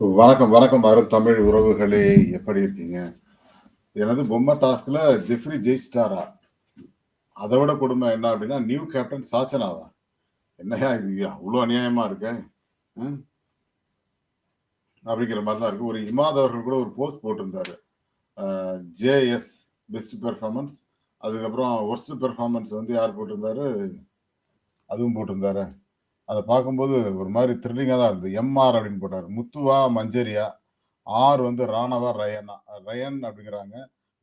வணக்கம், வணக்கம் அரு தமிழ் உறவுகளே! எப்படி இருக்கீங்க? எனது பொம்மை டாஸ்க்ல ஜெஃப்ரி ஜெயிச்சிட்டாரா? அதை விட கொடுமை என்ன அப்படின்னா நியூ கேப்டன் சாச்சனாவா? என்னய்யா இது அவ்வளோ அநியாயமா இருக்கு. அப்படிங்கிற மாதிரி தான் இருக்கு. ஒரு இமாத் அவர்கள் கூட ஒரு போஸ்ட் போட்டிருந்தாரு. JS best performance. அதுக்கப்புறம் ஒர்ஸ்ட் பெர்ஃபார்மன்ஸ் வந்து யார் போட்டிருந்தாரு? அதுவும் போட்டிருந்தாரே. அதை பார்க்கும்போது ஒரு மாதிரி த்ரில்லிங்காக தான் இருந்தது. எம்ஆர் அப்படின்னு போட்டார் முத்துவா, மஞ்சரியா. ஆர் வந்து ராணவா, ரயனா. ரயன் அப்படிங்கிறாங்க.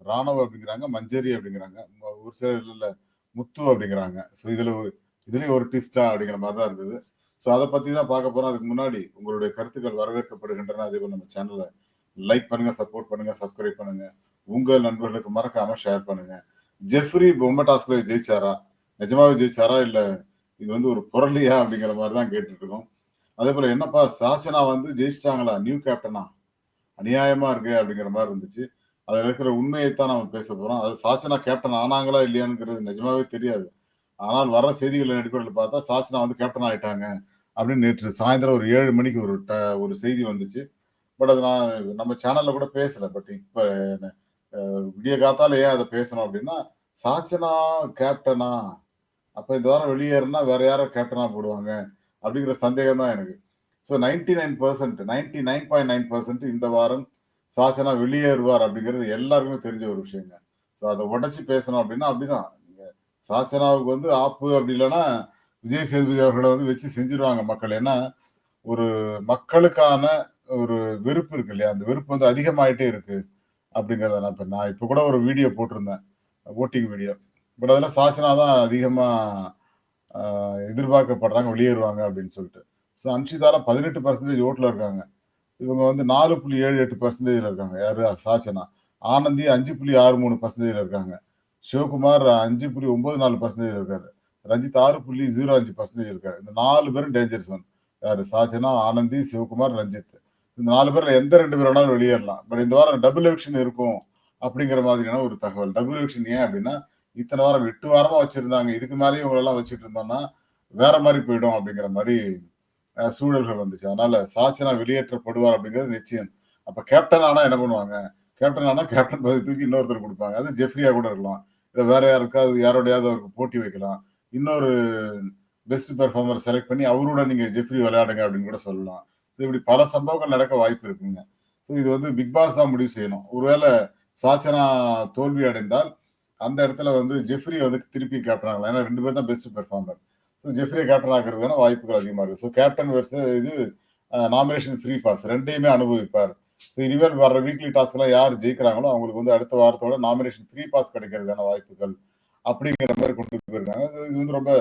ராணவ அப்படிங்கிறாங்க. மஞ்சரி அப்படிங்கிறாங்க. ஒரு ஒரு சிலர் இல்லை முத்து அப்படிங்கிறாங்க. ஸோ இதில் ஒரு இதுலேயும் ஒரு டிஸ்டா அப்படிங்கிற மாதிரி தான் இருந்தது. ஸோ அதை பற்றி தான் பார்க்க போகிறோம் அதுக்கு முன்னாடி உங்களுடைய கருத்துக்கள் வரவேற்கப்படுகின்றன. அதே போல் நம்ம சேனலை லைக் பண்ணுங்கள் சப்போர்ட் பண்ணுங்கள் சப்ஸ்கிரைப் பண்ணுங்கள் உங்கள் நண்பர்களுக்கு மறக்காமல் ஷேர் பண்ணுங்கள் ஜெஃப்ரி பொம்மை டாஸ்கில் ஜெயிச்சாரா? நிஜமாவே ஜெயிச்சாரா? இல்லை இது வந்து ஒரு புரளியா? அப்படிங்கிற மாதிரி தான் கேட்டுட்டு இருக்கோம். அதேபோல என்னப்பா சாசனா வந்து ஜெயிச்சுட்டாங்களா? நியூ கேப்டனா? அநியாயமா இருக்கே! அப்படிங்கிற மாதிரி இருந்துச்சு. அதில் இருக்கிற உண்மையத்தான் நம்ம பேச போறோம். அது சாசனா கேப்டன் ஆனாங்களா? இல்லையானுங்கிறது நிஜமாவே தெரியாது. ஆனால் வர செய்திகளின் அடிப்படையில் பார்த்தா, சாசனா வந்து கேப்டன் ஆயிட்டாங்க. அப்படின்னு நேற்று சாயந்தரம் ஒரு ஏழு மணிக்கு ஒரு ட ஒரு செய்தி வந்துச்சு. பட் அது நான் நம்ம சேனல்ல கூட பேசல. பட் இப்ப விடிய காத்தால ஏன் அதை பேசணும் அப்படின்னா, சாச்சனா கேப்டனா? அப்ப இந்த வாரம் வெளியேறுனா வேற யாரோ கேப்டனா போடுவாங்க? அப்படிங்கிற சந்தேகம் தான் எனக்கு. ஸோ 99% 99.9% இந்த வாரம் சாசனா வெளியேறுவார் அப்படிங்கிறது எல்லாருக்குமே தெரிஞ்ச ஒரு விஷயங்க. ஸோ அதை உடச்சி பேசணும் அப்படின்னா அப்படிதான். நீங்க சாசனாவுக்கு வந்து ஆப்பு அப்படி இல்லைன்னா விஜய் சேதுபதி அவர்களை வந்து வச்சு செஞ்சுருவாங்க மக்கள். ஏன்னா, ஒரு மக்களுக்கான ஒரு வெறுப்பு இருக்கு இல்லையா? அந்த வெறுப்பு வந்து அதிகமாயிட்டே இருக்கு. அப்படிங்கிறத நான் இப்போ நான் இப்போ கூட ஒரு வீடியோ போட்டிருந்தேன். Voting video. பட் அதில் சாச்சனா தான் அதிகமா எதிர்பார்க்கப்படுறாங்க வெளியேறுவாங்க அப்படின்னு சொல்லிட்டு. ஸோ அன்ஷிதால 18% ஓட்ல இருக்காங்க. இவங்க வந்து நாலு புள்ளி ஏழு எட்டு பர்சன்டேஜில் இருக்காங்க. யார் சாச்சனா. ஆனந்தி அஞ்சு புள்ளி ஆறு மூணு பர்சன்டேஜில் இருக்காங்க. சிவகுமார் 5.94%ல இருக்காரு. ரஞ்சித் 6.05% இருக்காரு. இந்த நாலு பேரும் டேஞ்சர் சோன் யார் சாச்சனா, ஆனந்தி, சிவகுமார், ரஞ்சித். இந்த நாலு பேரில் எந்த ரெண்டு பேர் வேணாலும் வெளியேறலாம். பட் இந்த வாரம் டபுள் எவிக்ஷன் இருக்கும். அப்படிங்கிற மாதிரியான ஒரு தகவல். டபுள் எவிக்ஷன் ஏன் அப்படின்னா, இத்தனை வாரம் எட்டு வாரமா வச்சிருந்தாங்க. இதுக்கு மேலேயும் இவங்களெல்லாம் வச்சுட்டு இருந்தோம்னா, வேற மாதிரி போயிடும் அப்படிங்கிற மாதிரி சூழல்கள் வந்துச்சு. அதனால சாச்சனா வெளியேற்றப்படுவார் அப்படிங்கிறது நிச்சயம். அப்ப கேப்டன் ஆனா என்ன பண்ணுவாங்க? கேப்டன் ஆனா கேப்டன் பதவி தூக்கி இன்னொருத்தர் கொடுப்பாங்க அது ஜெஃப்ரியா கூட இருக்கலாம். இல்லை வேற யாருக்காவது யாரோடையாவது அவருக்கு போட்டி வைக்கலாம். இன்னொரு பெஸ்ட் பெர்ஃபார்மர் செலக்ட் பண்ணி அவரோட நீங்க ஜெஃப்ரி விளையாடுங்க அப்படின்னு கூட சொல்லலாம். இப்படி பல சம்பவங்கள் நடக்க வாய்ப்பு இருக்குங்க. ஸோ இது வந்து பிக் பாஸ் தான் முடிவு செய்யணும். ஒருவேளை சாச்சனா தோல்வி அடைந்தால், அந்த இடத்துல வந்து ஜெஃப்ரி வந்து திருப்பி கேப்டன் ஆகலாம். ஏன்னா ரெண்டு பேர் தான் best performer. So Jeffrey captain ஆக்குறதுக்கான வாய்ப்புகள் அதிகமாக இருக்குது ஸோ கேப்டன் வெர்சஸ் இது நாமினேஷன் ஃப்ரீ பாஸ் ரெண்டையுமே அனுபவிப்பார். ஸோ இனிமேல் வர வீக்லி டாஸ்க்லாம் யார் ஜெயிக்கிறாங்களோ, அவங்களுக்கு வந்து அடுத்த வாரத்தோட நாமினேஷன் ஃப்ரீ பாஸ் கிடைக்கிறதுக்கான வாய்ப்புகள். அப்படிங்கிற மாதிரி கொண்டு போயிருக்காங்க. இது வந்து ரொம்ப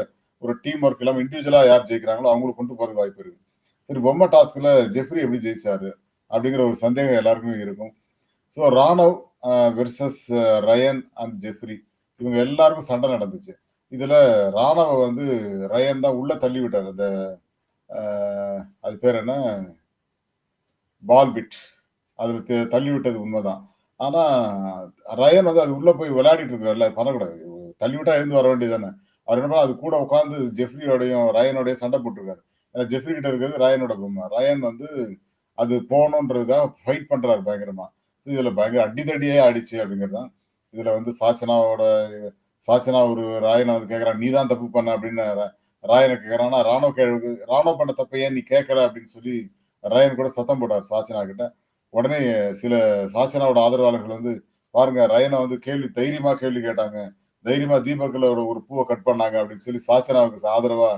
ஒரு டீம் ஒர்க் இல்லாம இண்டிவிஜுவலாக யார் ஜெயிக்கிறாங்களோ அவங்களுக்கு கொண்டு போகிறது வாய்ப்பு இருக்குது சரி பொம்மை டாஸ்கில் ஜெஃப்ரி எப்படி ஜெயிச்சாரு? அப்படிங்கிற ஒரு சந்தேகம் எல்லாருக்குமே இருக்கும். So Ranav versus Rayan and Jeffrey. இவங்க எல்லாருக்கும் சண்டை நடந்துச்சு. இதுல ராணவ வந்து ரயன் தான் உள்ள தள்ளி விட்டார் அந்த அது பேர் என்ன? Ball pit. தள்ளி விட்டது உண்மைதான் ஆனா, ரயன் வந்து அது உள்ள போய் விளையாடிட்டு இருக்காருல்ல, பண்ணக்கூடாது. தள்ளி விட்டா எழுந்து வர வேண்டியது தானே. அவர் என்ன அது கூட உட்காந்து ஜெஃப்ரியோடையும், ரயனோடையும் சண்டை போட்டிருக்காரு ஏன்னா ஜெஃப்ரி கிட்ட இருக்கிறது ரயனோட பொம்மை. ரயன் வந்து அது போகணுன்றதுக்காக ஃபைட் பண்றாரு பயங்கரமா. ஸோ இதுல பயங்கர அடிதடியே ஆயிடுச்சு அப்படிங்கிறது தான். இதுல வந்து சாச்சனாவோட சாச்சனா ஒரு ராயனை வந்து கேட்கிறான். "நீ தான் தப்பு பண்ண" அப்படின்னு ராயனை ராயன கேட்கிறான். ராணுவ கேள்வி ராணுவ பண்ண தப்ப ஏன் நீ கேட்கல அப்படின்னு சொல்லி ராயன் கூட சத்தம் போட்டார் சாச்சனா கிட்ட. உடனே சில சாச்சனாவோட ஆதரவாளர்கள் வந்து, பாருங்க ரயனை வந்து கேள்வி தைரியமா கேள்வி கேட்டாங்க. தைரியமா தீபக்ல ஒரு ஒரு பூவை கட் பண்ணாங்க அப்படின்னு சொல்லி சாச்சனாவுக்கு ஆதரவா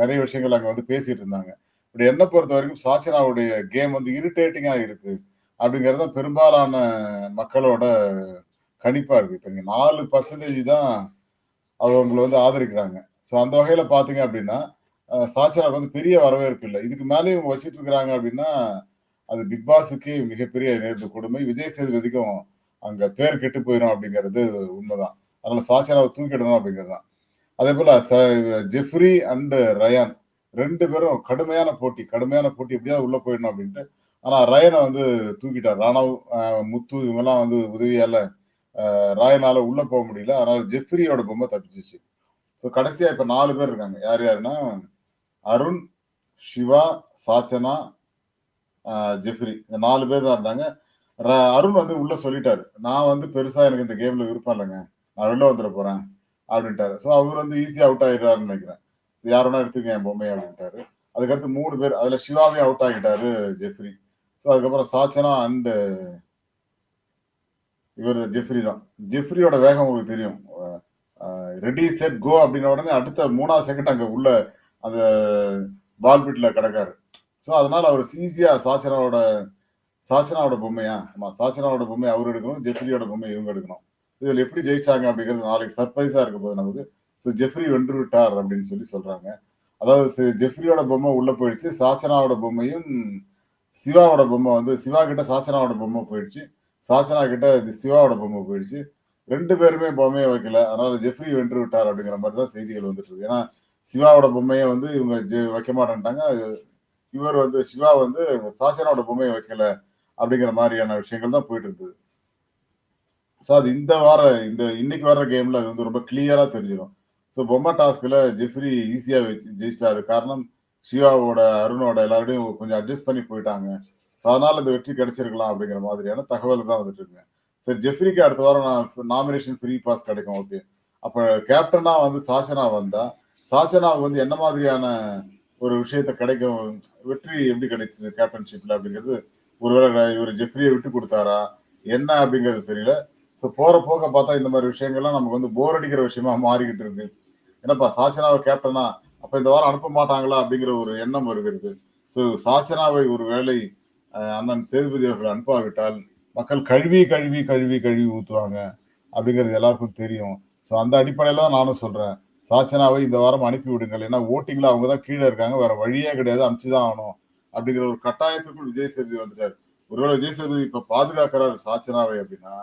நிறைய விஷயங்கள் அங்க வந்து பேசிட்டு இருந்தாங்க. இப்படி என்ன பொறுத்தவரைக்கும் சாச்சனாவுடைய கேம் வந்து இரிட்டேட்டிங்கா இருக்கு. அப்படிங்கிறது தான் பெரும்பாலான மக்களோட கணிப்பாக இருக்கு. இப்ப நீங்க 4% தான் அவங்கள வந்து ஆதரிக்கிறாங்க. ஸோ அந்த வகையில் பார்த்தீங்க அப்படின்னா, அ வந்து பெரிய வரவேற்பு இல்லை இதுக்கு மேலே இவங்க வச்சுட்டு இருக்கிறாங்க அப்படின்னா, அது பிக் பாஸுக்கே மிகப்பெரிய நேர்ந்த கொடுமை. விஜய் சேதுபதிக்கும் அங்கே பேர் கெட்டு போயிடும் அப்படிங்கிறது உண்மைதான் அதனால சாச்சராவை தூக்கிடணும் அப்படிங்கிறது தான். அதேபோல ச ஜெஃப்ரி அண்டு ரயான் ரெண்டு பேரும் கடுமையான போட்டி. கடுமையான போட்டி எப்படியாவது உள்ளே போயிடணும் அப்படின்ட்டு. ஆனா ராயனை வந்து தூக்கிட்டார். ராணவ், முத்து இவங்கெல்லாம் வந்து உதவியால ராயனால் ராயனால உள்ள முடியல. அதனால ஜெஃப்ரியோட பொம்மை தப்பிச்சிச்சு. ஸோ கடைசியா இப்ப நாலு பேர் இருக்காங்க. யார் யாருன்னா, அருண், சிவா, சாச்சனா, ஜெஃப்ரி. இந்த நாலு பேர் தான் இருந்தாங்க. அருண் வந்து உள்ள சொல்லிட்டாரு. நான் வந்து பெருசா எனக்கு இந்த கேம்ல விருப்பம் இல்லைங்க. நான் வெளில வந்துட போறேன் அப்படின்ட்டாரு. ஸோ அவர் வந்து ஈஸியாக அவுட் ஆகிடுறாருன்னு நினைக்கிறேன். யார் வேணா எடுத்துக்க என் பொம்மை அப்படின்ட்டாரு. அதுக்கடுத்து மூணு பேர் அதுல சிவாவே அவுட் ஆகிட்டாரு ஜெஃப்ரி. ஸோ அதுக்கப்புறம் சாச்சனா அண்ட் இவர் ஜெஃப்ரி தான். ஜெஃப்ரியோட வேகம் உங்களுக்கு தெரியும். ரெடி செட் கோ அப்படின்ன உடனே அடுத்த மூணாவது செகண்ட் அங்கே உள்ள அந்த பால் பிட்ல கிடக்காரு. ஸோ அதனால அவர் ஈஸியாக சாச்சனாவோட சாச்சனாவோட பொம்மையா? ஆமா சாச்சனாவோட பொம்மை அவர் எடுக்கணும் ஜெஃப்ரியோட பொம்மை இவங்க எடுக்கணும். இதில் எப்படி ஜெயிச்சாங்க அப்படிங்கிறது நாளைக்கு சர்ப்ரைஸா இருக்க போது நமக்கு. ஸோ ஜெஃப்ரி வென்று விட்டார் அப்படின்னு சொல்லி சொல்றாங்க. அதாவது ஜெஃப்ரியோட பொம்மை உள்ள போயிடுச்சு சாச்சனாவோட பொம்மையும் சிவாவோட பொம்மை வந்து சிவா கிட்ட சாச்சனாவோட பொம்மை போயிடுச்சு. சாச்சனா கிட்ட சிவாவோட பொம்மை போயிடுச்சு. ரெண்டு பேருமே பொம்மையை வைக்கல. அதனால ஜெஃப்ரி வென்று விட்டார் அப்படிங்கிற மாதிரி தான் செய்திகள் வந்துட்டு இருக்கு. ஏன்னா சிவாவோட பொம்மையை வந்து இவங்க ஜெ- வைக்க மாட்டேன்ட்டாங்க. இவர் வந்து சிவா வந்து சாச்சனாவோட பொம்மையை வைக்கல அப்படிங்கிற மாதிரியான விஷயங்கள் தான் போயிட்டு இருக்குது. ஸோ அது இந்த வார இந்த இன்னைக்கு வர்ற கேம்ல அது வந்து ரொம்ப கிளியரா தெரிஞ்சிடும் ஸோ பொம்மை டாஸ்க்ல ஜெஃப்ரி ஈஸியா ஜெயிச்சிட்டாரு. காரணம் சிவாவோட அருணோட எல்லாரோடையும் கொஞ்சம் அட்ஜஸ்ட் பண்ணி போயிட்டாங்க. அதனால இந்த வெற்றி கிடைச்சிருக்கலாம் அப்படிங்கிற மாதிரியான தகவல் தான் வந்துட்டு இருக்குங்க சரி ஜெஃப்ரிக்கு அடுத்த வாரம் நான் நாமினேஷன் ஃப்ரீ பாஸ் கிடைக்கும் ஓகே அப்ப கேப்டனா வந்து சாசனா வந்தா சாசனாவுக்கு வந்து என்ன மாதிரியான ஒரு விஷயத்த கிடைக்கும்? வெற்றி எப்படி கிடைச்சது கேப்டன்ஷிப்ல அப்படிங்கிறது ஒருவேளை இவர் ஜெஃப்ரியை விட்டு கொடுத்தாரா? என்ன அப்படிங்கிறது தெரியல. ஸோ போற போக பார்த்தா இந்த மாதிரி விஷயங்கள்லாம் நமக்கு வந்து போர் அடிக்கிற விஷயமா மாறிக்கிட்டு இருக்கு. என்னப்பா சாச்சனாவை கேப்டனா அப்ப இந்த வாரம் அனுப்ப மாட்டாங்களா அப்படிங்கிற ஒரு எண்ணம் வருகிறது. ஸோ சாச்சனாவை ஒரு வேலை அண்ணன் சேதுபதி அவர்கள் அனுப்பாவிட்டால் மக்கள் கழுவி கழுவி கழுவி கழுவி ஊற்றுவாங்க அப்படிங்கிறது எல்லாருக்கும் தெரியும். ஸோ அந்த அடிப்படையில் தான் நானும் சொல்கிறேன் சாச்சனாவை இந்த வாரம் அனுப்பி விடுங்கள். ஏன்னா ஓட்டிங்கில் அவங்க தான் கீழே இருக்காங்க. வேற வழியே கிடையாது. அனுப்பிச்சுதான் ஆகணும் அப்படிங்கிற ஒரு கட்டாயத்துக்குள் விஜய் சேதுபதி வந்துட்டார். ஒருவேளை விஜய் சேதுபதி இப்போ பாதுகாக்கிறார் சாச்சனாவை அப்படின்னா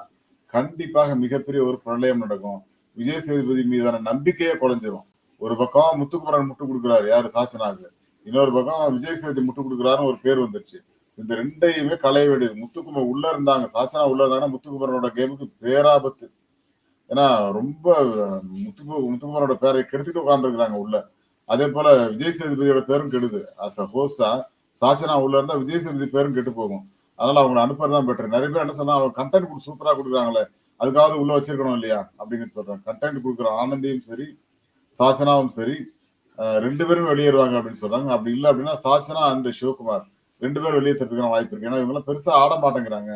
கண்டிப்பாக மிகப்பெரிய ஒரு பிரளயம் நடக்கும். விஜய் சேதுபதி மீதான நம்பிக்கையே குறைஞ்சிரும் ஒரு பக்கம் முத்துக்குமரன் முட்டு கொடுக்குறாரு யாரு? சாச்சனாக்கு இன்னொரு பக்கம் விஜய் சேதுபதி முட்டு கொடுக்குறாருன்னு ஒரு பேர் வந்துருச்சு. இந்த ரெண்டையுமே களைய வேண்டியது. முத்துக்குமர் உள்ள இருந்தாங்க. சாச்சனா உள்ள இருந்தாங்கன்னா முத்துக்குமரனோட கேமுக்கு பேராபத்து ஏன்னா ரொம்ப முத்துக்கு முத்துக்குமரோட பேரை கெடுத்துட்டு உட்காந்துருக்காங்க உள்ள. அதே போல விஜய் சேதுபதியோட பேரும் கெடுது. அஸ் அ ஹோஸ்டா சாச்சனா உள்ள இருந்தா விஜய் சேதுபதி பேரும் கெட்டு போகும். அதனால அவங்க அனுப்புறதான் பெட்டர் நிறைய பேர் என்ன சொன்னா அவங்க கண்டென்ட் சூப்பரா கொடுக்குறாங்களே அதுக்காவது உள்ள வச்சிருக்கணும் இல்லையா? அப்படின்னு சொல்றாங்க. கண்டென்ட் கொடுக்குற ஆனந்தையும் சரி சாச்சனாவும் சரி ரெண்டு பேரும் வெளியேறுவாங்க அப்படின்னு சொல்றாங்க. அப்படி இல்லை அப்படின்னா சாச்சனா அண்ட் சிவகுமார் ரெண்டு பேரும் வெளியேற்றதுக்கான வாய்ப்பு இருக்கு. ஏன்னா இவங்கெல்லாம் பெருசா ஆட மாட்டேங்கிறாங்க.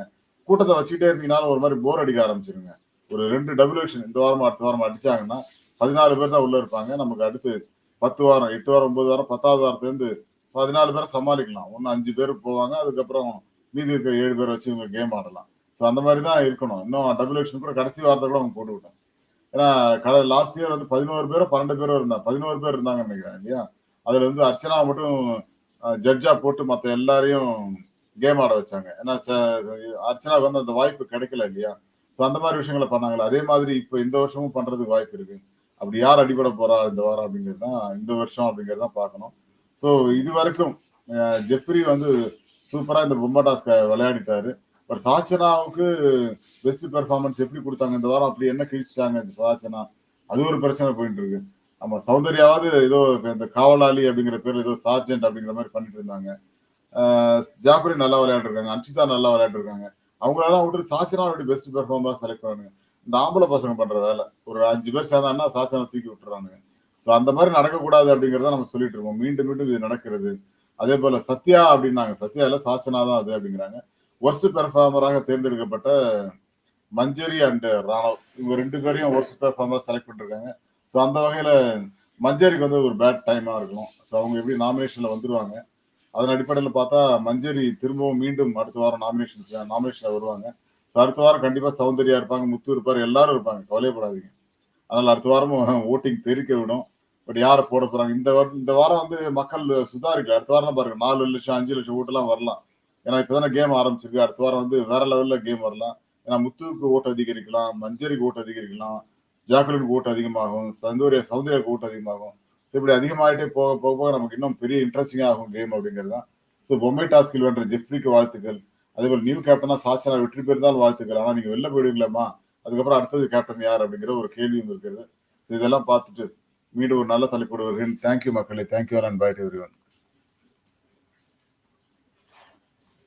கூட்டத்தை வச்சுக்கிட்டே இருந்தீங்கனாலும் ஒரு மாதிரி போர் அடிக்க ஆரம்பிச்சிருங்க. ஒரு ரெண்டு டபுள்யூஷன் இந்த வாரம் அடுத்த வாரம் அடிச்சாங்கன்னா பதினாலு பேர் தான் உள்ள இருப்பாங்க. நமக்கு அடுத்து பத்து வாரம் எட்டு வாரம் ஒன்பது வாரம் பத்தாவது வாரத்துலேருந்து பதினாலு பேரை சமாளிக்கலாம். ஒன்று அஞ்சு பேர் போவாங்க. அதுக்கப்புறம் மீதி இருக்கிற ஏழு பேர் வச்சு இவங்க கேம் ஆடலாம். ஸோ அந்த மாதிரி தான் இருக்கணும். இன்னும் டபுள் ஆக்ஷன் கூட கடைசி வாரத்தை கூட அவங்க போட்டு விட்டோம் ஏன்னா கடை லாஸ்ட் இயர் வந்து பதினோரு பேரோ பன்னெண்டு பேரோ இருந்தாங்க பதினோரு பேர் இருந்தாங்கன்னு நினைக்கிறேன் இல்லையா? அதுல வந்து அர்ச்சனா மட்டும் ஜட்ஜா போட்டு மற்ற எல்லாரையும் கேம் ஆட வச்சாங்க. ஏன்னா ச- அர்ச்சனாவுக்கு வந்து அந்த வாய்ப்பு கிடைக்கல இல்லையா? ஸோ அந்த மாதிரி விஷயங்களை பண்ணாங்களே. அதே மாதிரி இப்போ இந்த வருஷமும் பண்றதுக்கு வாய்ப்பு இருக்கு. அப்படி யார் அடிபட போறா இந்த வாரம் அப்படிங்கிறது தான் இந்த வருஷம் அப்படிங்கிறது தான் பார்க்கணும். ஸோ இது வரைக்கும் ஜெப்ரி ஜெஃப்ரி வந்து சூப்பராக இந்த பொம்மை விளையாடிட்டாரு. பட் சாச்சனாவுக்கு பெஸ்ட் பெர்ஃபார்மன்ஸ் எப்படி கொடுத்தாங்க? இந்த வாரம் அப்படி என்ன கிழிச்சாங்க இந்த சாச்சனா அது ஒரு பிரச்சனை போயிட்டு இருக்கு. நம்ம சௌந்தர்யாவது ஏதோ இந்த காவலாளி அப்படிங்கிற பேர்ல ஏதோ சார்ஜென்ட் அப்படிங்கிற மாதிரி பண்ணிட்டு இருந்தாங்க. ஜாஃபரி நல்லா விளையாடுறாங்க அன்ஷிதா நல்லா விளையாண்டுருக்காங்க அவங்களெல்லாம் விட்டு சாச்சனாவோட பெஸ்ட் பெர்ஃபார்மன்ஸ் செலக்ட் பண்ணுங்க இந்த ஆம்பளை பசங்க பண்ற வேலை. ஒரு அஞ்சு பேர் சேர்ந்தாங்கன்னா சாச்சனா தூக்கி விட்டுறானுங்க. ஸோ அந்த மாதிரி நடக்கக்கூடாது அப்படிங்கிறத நம்ம சொல்லிட்டு இருக்கோம். மீண்டும் மீண்டும் இது நடக்கிறது. அதே போல சத்யா அப்படின்னாங்க. சத்யா இல்லை சாச்சனா தான் அது அப்படிங்கிறாங்க. ஒர்ஸ்ட் பெர்ஃபார்மராக தேர்ந்தெடுக்கப்பட்ட மஞ்சரி அண்ட் ராணவ். இவங்க ரெண்டு பேரையும் ஒர்ஸ்ட் பெர்ஃபார்மராக செலக்ட் பண்ணிருக்காங்க. ஸோ அந்த வகையில் மஞ்சரிக்கு வந்து ஒரு பேட் டைமாக இருக்கும். ஸோ அவங்க எப்படி நாமினேஷனில் வந்துருவாங்க? அதன் அடிப்படையில் பார்த்தா மஞ்சரி திரும்பவும் மீண்டும் அடுத்த வாரம் நாமினேஷன் நாமினேஷனில் வருவாங்க. ஸோ அடுத்த வாரம் கண்டிப்பாக சௌந்தர்யா இருப்பாங்க முத்து இருப்பார் எல்லாரும் இருப்பாங்க. கவலையப்படாதீங்க. அதனால் அடுத்த வாரமும் ஓட்டிங் தெரிக்க விடும். பட் யாரை போட போகிறாங்க இந்த வாரம் இந்த வாரம் வந்து மக்கள் சுதாரிக்கல. அடுத்த வாரம் பாருங்க நாலு லட்சம் அஞ்சு லட்சம் ஓட்டுலாம் வரலாம். ஏன்னா இப்பதானே கேம் ஆரம்பிச்சிருக்கு. அடுத்த வாரம் வந்து வேற லெவல்ல கேம் வரலாம். ஏன்னா முத்துவுக்கு ஓட்டு அதிகரிக்கலாம் மஞ்சரிக்கு ஓட்டு அதிகரிக்கலாம் ஜாக்குலினுக்கு ஓட்டு அதிகமாகும் சந்தூரிய சௌந்தர்யாவுக்கு ஓட்டு அதிகமாகும். இப்படி அதிகமாயிட்டே போக போக போக நமக்கு இன்னும் பெரிய இன்ட்ரெஸ்டிங்கா ஆகும் கேம் அப்படிங்கிறது தான். ஸோ பொம்மை டாஸ்கில் வென்ற ஜெஃப்ரிக்கு வாழ்த்துக்கள். அதே போல நியூ கேப்டனா சாச்சனா வெற்றி பெறுந்தால் வாழ்த்துக்கள். ஆனா நீங்க வெளில போயிடுங்களாமா அதுக்கப்புறம் அடுத்தது கேப்டன் யார் அப்படிங்கிற ஒரு கேள்வியும் இருக்கிறது ஸோ இதெல்லாம் பார்த்துட்டு மீண்டும் ஒரு நல்ல தலைப்பு வருகிறேன். தேங்க்யூ மக்களே. Thank you and bye to every